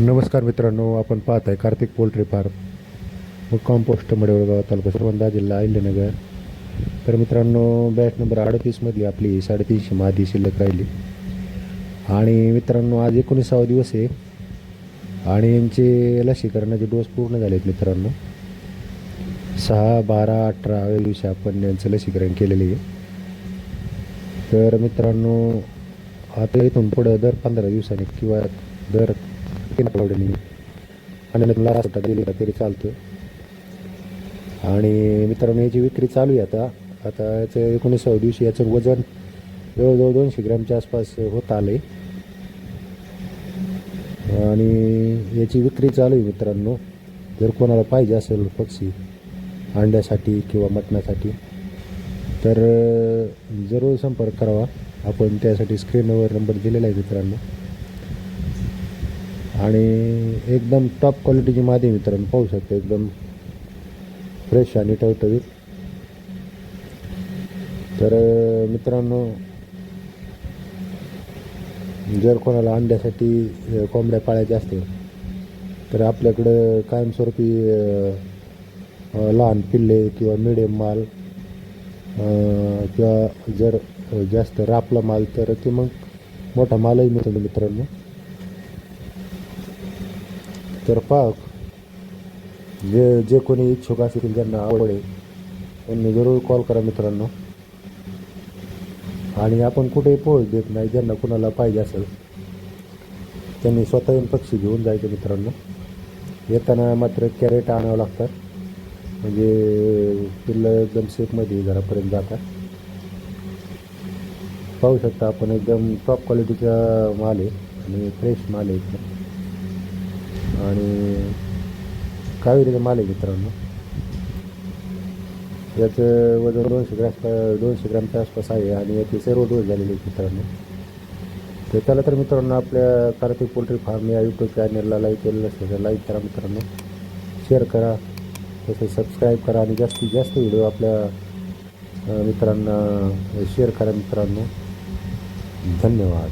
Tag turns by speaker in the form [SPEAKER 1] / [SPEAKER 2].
[SPEAKER 1] नमस्कार मित्रांनो आपण पाहत आहे कार्तिक पोल्ट्री फार्म व कॉम्पोस्ट मडेवळगाव तालुका श्रीवंदा जिल्हा अहिल्यानगर. तर मित्रांनो बॅच नंबर अडतीसमधली आपली साडेतीनशे मादी शिल्लक राहिली. आणि मित्रांनो आज एकोणीसावा दिवस आहे. आणि यांचे लसीकरणाचे डोस पूर्ण झाले आहेत मित्रांनो. सहा बारा अठरा या दिवशी आपण यांचं लसीकरण केलेलं आहे. तर मित्रांनो आता इथून पुढं दर पंधरा दिवसांनी किंवा दर तीन आठवड्यांनी आणि लास्ट दिली का तरी चालतो आणि मित्रांनो याची विक्री चालू आहे आता. आता याचं एकोणीसाव्या दिवशी याचं वजन जवळजवळ दोनशे ग्रॅमच्या आसपास होत आलं आहे आणि याची विक्री चालू आहे मित्रांनो. जर कोणाला पाहिजे असेल पक्षी अंड्यासाठी किंवा मटणासाठी तर जरूर संपर्क करावा. आपण त्यासाठी स्क्रीनवर नंबर दिलेला आहे मित्रांनो. आणि एकदम टॉप क्वालिटीची मादी मित्रांनो पाहू शकतो एकदम फ्रेश आणि टवटवीत. तर मित्रांनो जर कोणाला अंड्यासाठी कोंबड्या पाळायच्या असतील तर आपल्याकडं कायमस्वरूपी लहान पिल्ले किंवा मिडियम माल किंवा जर जास्त रापला माल तर ते मग मोठा मालही मिळतो मित्रांनो. तर पहा. जे जे कोणी इच्छुक असतील ज्यांना आवड. आहे त्यांनी जरूर कॉल करा मित्रांनो. आणि आपण कुठेही पोहोच देत नाही ज्यांना कुणाला पाहिजे असेल. त्यांनी स्वतः येऊन पक्षी घेऊन जायचे मित्रांनो. येताना मात्र कॅरेट आणावं लागतात म्हणजे पिल्लं एकदम सेफमध्ये घरापर्यंत जातात. पाहू शकता आपण एकदम टॉप क्वालिटीचा माल आहे आणि फ्रेश माल आहे एकदम आणि कावेरीचा माल आहे मित्रांनो? याचं वजन दोनशे ग्रॅम दोनशे ग्रॅमच्या आसपास आहे आणि याचे सर्व डोस झालेले मित्रांनो. तर त्याला तर मित्रांनो आपल्या कार्तिक पोल्ट्री फार्म या यूट्यूब चॅनलला लाईक केलेलं असेल तर लाईक करा मित्रांनो. शेअर करा. तसेच सबस्क्राईब करा आणि जास्तीत जास्त व्हिडिओ आपल्या मित्रांना शेअर करा मित्रांनो. धन्यवाद.